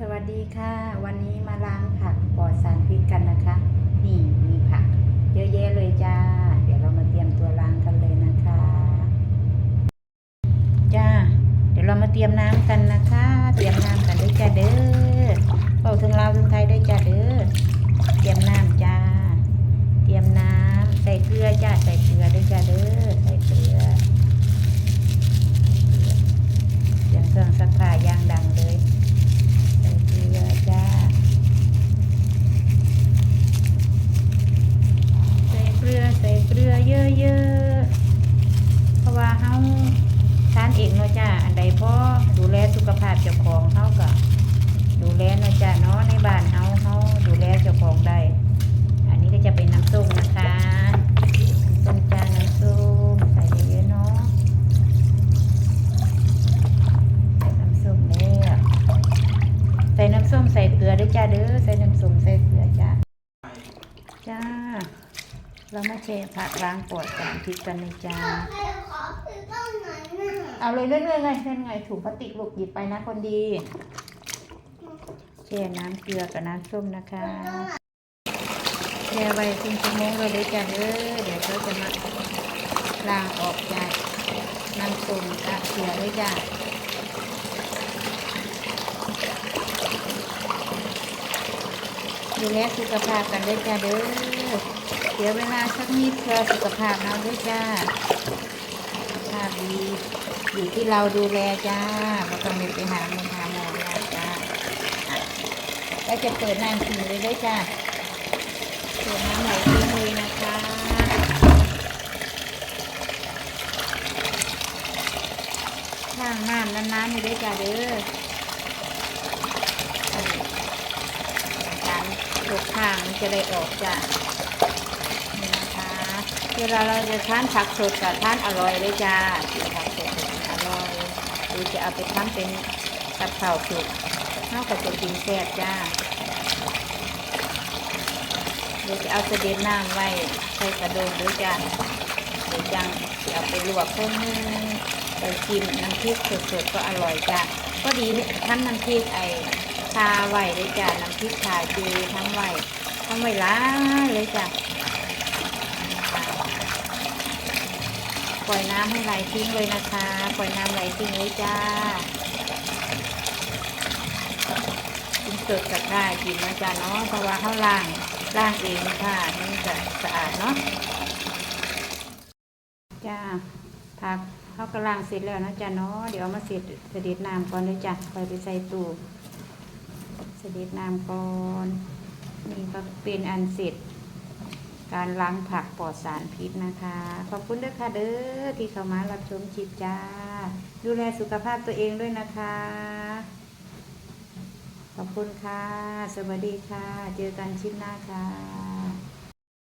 สวัสดีค่ะ วันนี้มาล้างผักปลอดสารพิษกันนะคะ นี่มีผัก เยอะแยะเลยจ้า เดี๋ยวเรามาเตรียมตัวล้างกันเลยนะคะ จ้า เดี๋ยวเรามาเตรียมน้ำกันนะคะ เตรียมน้ำกันด้วยจ้าเด้อเป่าถึงลาวถึงไทยด้วยจ้าเด้อานเองเนาะจ้าอันใดพอดูแลสุขภาพเจ้าของเฮาก็ดูแลเนาะจ้าเนาะในบ้านเฮาเฮาดูแลเจ้าของได้ อันนี้ก็จะเป็นน้ำส้มนะคะน้ำส้มจ้าน้ำส้มใส่เยอะๆเนาะใส่น้ำส้มแล้วใส่น้ำส้มใส่เกลือด้วยจ้าเด้อใส่น้ำส้มใส่เกลือจ้าจ้า เรามาเชผักล้างปอดสารพิษกันเลยจ้า เอาเลยเลื่อนๆไงเลื่อนไงถุงพลาสติกลูกหยิบไปนะคนดี แช่น้ำเกลือกับน้ำส้มนะคะแช่ไว้ครึ่งชั่วโมงเลยเลยจ้าเด้อเดี๋ยวเขาจะมาล้างออกจากน้ำส้มกับเกลือเลยจ้าดูแลสุขภาพกันด้วยจ้าเด้อเดี๋ยวเวลาสักนิดเพื่อสุขภาพเราด้วยจ้าสุขภาพดี อยู่ที่เราดูแลจ้าเราต้องไปหาหมอหาหมอแล้วจ้าแล้วจะเปิดน้ำทิ้งเลยด้วยจ้าเปิดน้ำไหลทิ้งเลยนะคะข้างน้ำนานๆนี่ด้วยจ้าเด้อการลกทางมันจะได้ออกจานี่นะคะเวลาเราจะทานผักสดกับทานอร่อยเลยจ้าผัก หรือจะเอาไปทำเป็นกับข้าวสุกเท่ากับจะกินแซ่บจ้าหรือจะเอาเสด็จน้ำไว้ใส่กระโดงด้วยจ้าหรือจังจะเอาไปลวกเพิ่มนึงไปกินน้ำพริกสดๆก็อร่อยจ้าก็ดีทำน้ำพริกไอชาไหวเลยจ้ะน้ำพริกชาจีทั้งไหวทั้งไหวล้าเลยจ้ะ ปล่อยน้ำให้ไหลทิ้งเลยนะคะ ปล่อยน้ำไหลทิ้งเลยจ้ากินสดกับได้กินนะจ้ะเนาะเพราะว่าเขาล้างล้างเองค่ะนี่จะสะอาดเนาะจ้าผักเขาก็ล้างเสร็จแล้วนะจ้ะเนาะเดี๋ยวเอามาเสร็จเสด็จน้ำก่อนเลยจ้ะค่อยไปใส่ตู้เสด็จน้ำก่อนนี่ก็เป็นอันเสร็จ การล้างผักปลอดสารพิษนะคะ ขอบคุณด้วยค่ะเด้อที่เข้ามารับชมจิบจ้า ดูแลสุขภาพตัวเองด้วยนะคะ ขอบคุณค่ะ สวัสดีค่ะ เจอกันชิปหน้าค่ะ